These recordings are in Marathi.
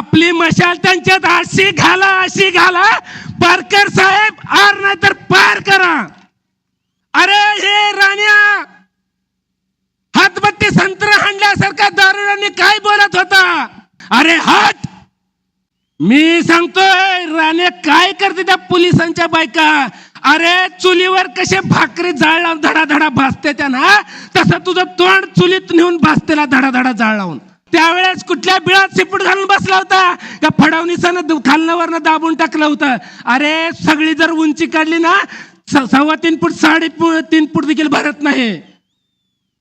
आपली मशाल त्यांच्यात अशी घाला अशी घाला. पारकर साहेब आर नाही तर पार करा. अरे हे राण्या हातबत्ती संत्र हाणल्यासारखा दारुड्यांनी काय बोलत होता? अरे हात! मी सांगतोय राणे काय करते त्या पोलिसांच्या बायका? अरे चुलीवर कसे भाकरी जाळ लावून धडा धडा भासते त्या ना तसं तुझं तोंड चुलीत नेऊन भासतेला धडा धडा जाळ लावून. त्यावेळेस कुठल्या बिळात सिपूट घालून बसला होता? त्या फडवणीसानं खालनं दाबून टाकलं होतं. अरे सगळी जर उंची काढली ना स- सव्वा तीन फूट साडे तीन फूट देखील भरत नाही.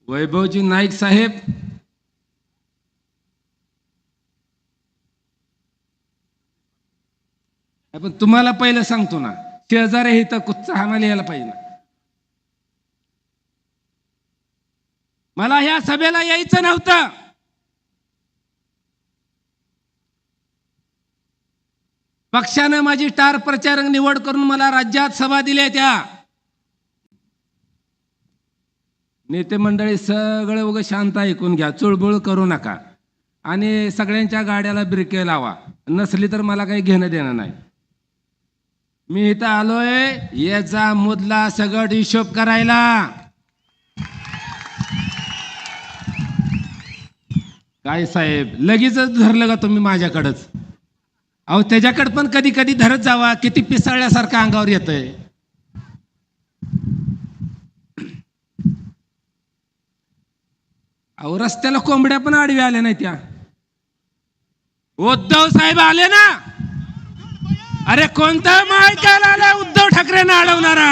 वैभवजी नाईक साहेब. पण तुम्हाला पहिलं सांगतो ना शेजारे हे तर कुच्चा आम्हाला यायला पाहिजे मला ह्या सभेला यायचं नव्हतं. पक्षानं माझी स्टार प्रचारक निवड करून मला राज्यात सभा दिल्या त्या. नेते मंडळी सगळं उगं शांत ऐकून घ्या. चुळबुळ करू नका. आणि सगळ्यांच्या गाड्याला ब्रिके लावा. नसली तर मला काही घेणं देणं नाही. मी इथं आलोय. याचा मुदला सगळं हिशोब करायला. काय साहेब लगेचच धरलं का तुम्ही माझ्याकडंच? अहो त्याच्याकडे पण कधी कधी धरत जावा किती पिसाळल्यासारखं अंगावर येतंय. अहो रस्त्याला कोंबड्या पण आडव्या आल्या नाही त्या. उद्धव साहेब आले ना? अरे कोणता मायकाला आला उद्धव ठाकरेंना अडवणारा?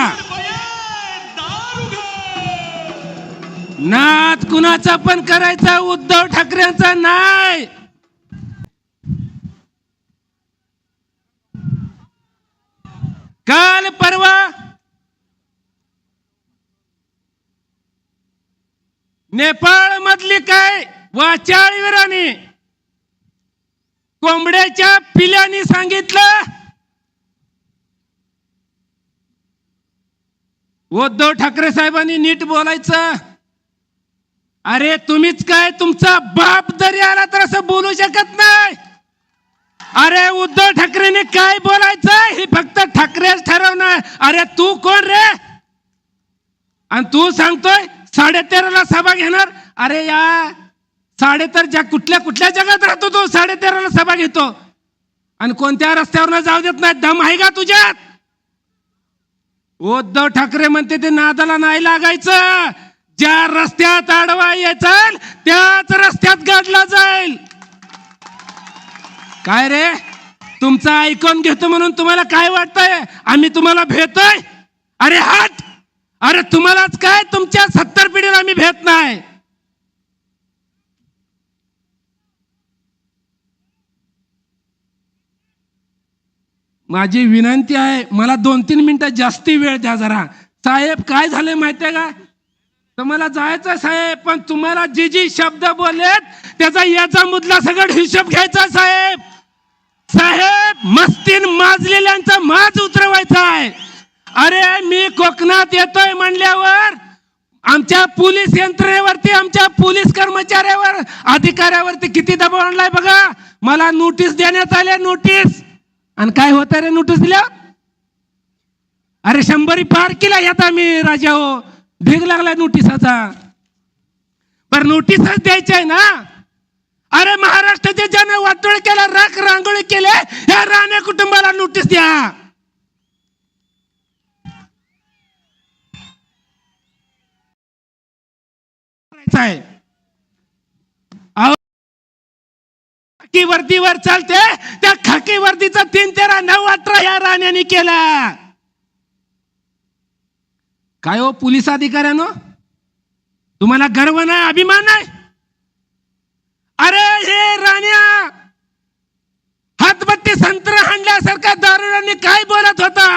नाद कुणाचा पण करायचा उद्धव ठाकरेंचा नाही. काल परवा. नेपाळ मधली काय वाचाळवीरांनी कोंबड्याच्या पिल्यानी सांगितलं. उद्धव ठाकरे साहेबांनी नीट बोलायचं. अरे तुम्हीच काय तुमचा बाप जरी आला तर असं बोलू शकत नाही. अरे उद्धव ठाकरेने काय बोलायचं हे फक्त ठाकरेच ठरवणार अरे तू कोण रे आणि तू सांगतोय साडेतेराला सभा घेणार? अरे या साडेतर ज्या कुठल्या कुठल्या जगात राहतो तो साडेतेराला सभा घेतो. आणि कोणत्या रस्त्यावर जाऊ देत नाही दम आहे का तुझ्यात? उद्धव ठाकरे म्हणते ते नादाला नाही लागायचं. ज्या रस्त्यात आडवा यायचाल त्याच रस्त्यात गाडला जाईल. काय रे? तुमचं ऐकून घेतो म्हणून तुम्हाला काय वाटतंय? आम्ही तुम्हाला भेटतोय? अरे हात! अरे तुम्हालाच काय? तुमच्या सत्तर पिढीला आम्ही भेट नाही. माझी विनंती आहे मला दोन तीन मिनिटं जास्ती वेळ द्या जरा. साहेब काय झालंय माहितीये का? तुम्हाला जायचं साहेब पण तुम्हाला जे जी शब्द बोललेत त्याचा याचा मुदला सगळं हिशोब घ्यायचा साहेब. साहेब मस्तीन माजलेल्यांचा माज उतरवायचा आहे. अरे मी कोकणात येतोय म्हणल्यावर आमच्या पोलीस यंत्रणेवरती आमच्या पोलीस कर्मचाऱ्यावर अधिकाऱ्यावरती किती दबाव आणलाय बघा. मला नोटीस देण्यात आल्या नोटीस आणि काय होत रे नोटीस दिल्या अरे शंभरी पार केला येता मी राजा हो. ढीग लागला नोटिसाचा पर नोटीसच द्यायची आहे ना? अरे महाराष्ट्राचे ज्याने वाटोळ केला राख रांगोळी केले या राणे कुटुंबाला नोटीस द्या. आहे खाकी वर्दीवर चालते त्या खाकी वर्दीचा तीन तेरा नऊ अठरा या राण्याने केला. काय हो पोलीस अधिकाऱ्यानो? तुम्हाला गर्व नाही अभिमान नाही? अरे हे राण्या! हातबत्ती संत्र हाणल्यासारखा दारुडांनी काय बोलत होता?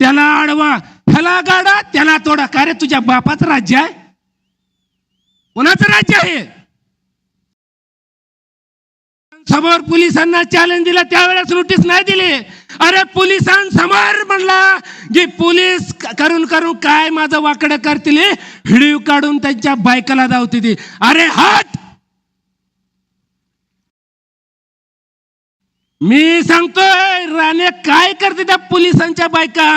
त्याला आडवा ह्याला गाडा त्याला तोडा. का रे तुझ्या बापाचं राज्य आहे? कोणाचं राज्य आहे? समोर पोलिसांना चॅलेंज दिला त्यावेळेस नोटीस नाही दिली. अरे पोलिसांसमोर म्हणला की पोलीस करून करून काय माझं वाकडं करतील? व्हिडिओ काढून त्यांच्या बायकाला धावते ती. अरे हट मी सांगतोय राणे काय करते त्या पोलिसांच्या बायका?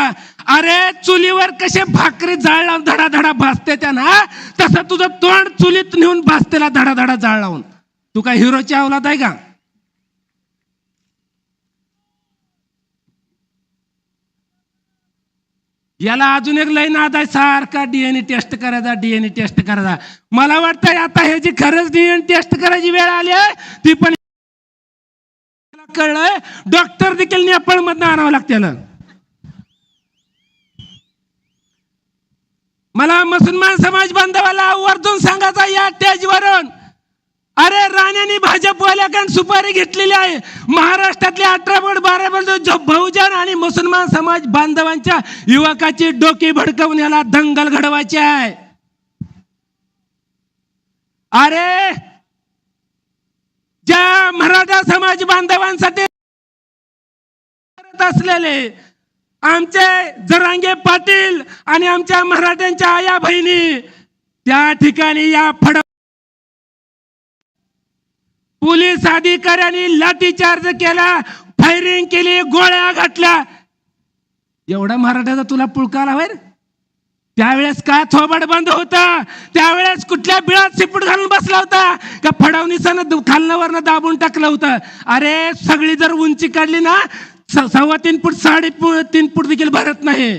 अरे चुलीवर कसे भाकरी जाळ लावून धडा धडा भासते त्या ना? तसं तुझं तोंड चुलीत नेऊन भासतेला धडा धडा जाळ लावून. तू काय हिरोच्या अवलाद आहे का? याला अजून एक लई नाद आहे सारखा डीएनए टेस्ट करायचा डीएनए टेस्ट करायचा. मला वाटतंय आता ह्याची खरंच डीएनए टेस्ट करायची वेळ आली आहे ती पण कळलंय डॉक्टर देखील नेपाळ मधनं आणावं लागते मला मुसलमान समाज बांधवाला वरतून सांगायचा या स्टेजवरून अरे राण्याने भाजपवाल्याकडून सुपारी घेतलेली आहे. महाराष्ट्रातले अठरा बोट बारा बोट जो बहुजन आणि मुसलमान समाज बांधवांच्या युवकाची डोकी भडकवून याला दंगल घडवायची आहे. अरे ज्या मराठा समाज बांधवांसाठी करत असलेले आमचे जरांगे पाटील आणि आमच्या मराठ्यांच्या आया बहिणी त्या ठिकाणी या फड पोलीस अधिकाऱ्यांनी लाठीचार्ज केला फायरिंग केली गोळ्या घातल्या. एवढा मराठ्याचा तुला पुळका आला त्यावेळेस काय थोबड बंद होता त्यावेळेस कुठल्या बिळात सिपूट घालून बसला होता का फडवणीसानं खालनावरनं दाबून टाकलं होतं? अरे सगळी जर उंची काढली ना सव्वा तीन फूट साडे तीन फूट देखील भरत नाही.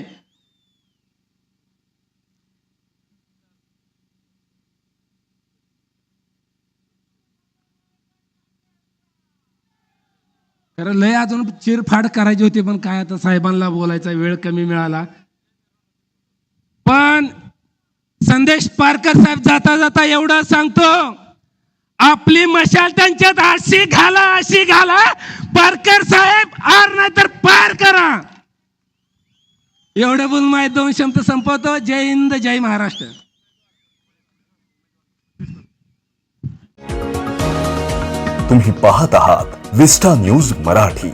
खरं लय अजून चिरफाड करायची होती पण काय आता साहेबांना बोलायचा वेळ कमी मिळाला. पण संदेश पारकर साहेब जाता जाता एवढं सांगतो आपली मशाल त्यांच्यात अशी घाला अशी घाला पारकर साहेब आर नाही तर पार करा. एवढं बोलून माहीत दोन शब्द संपवतो. जय हिंद जय महाराष्ट्र. तुम्ही पाहत आहात विस्टा न्यूज मराठी.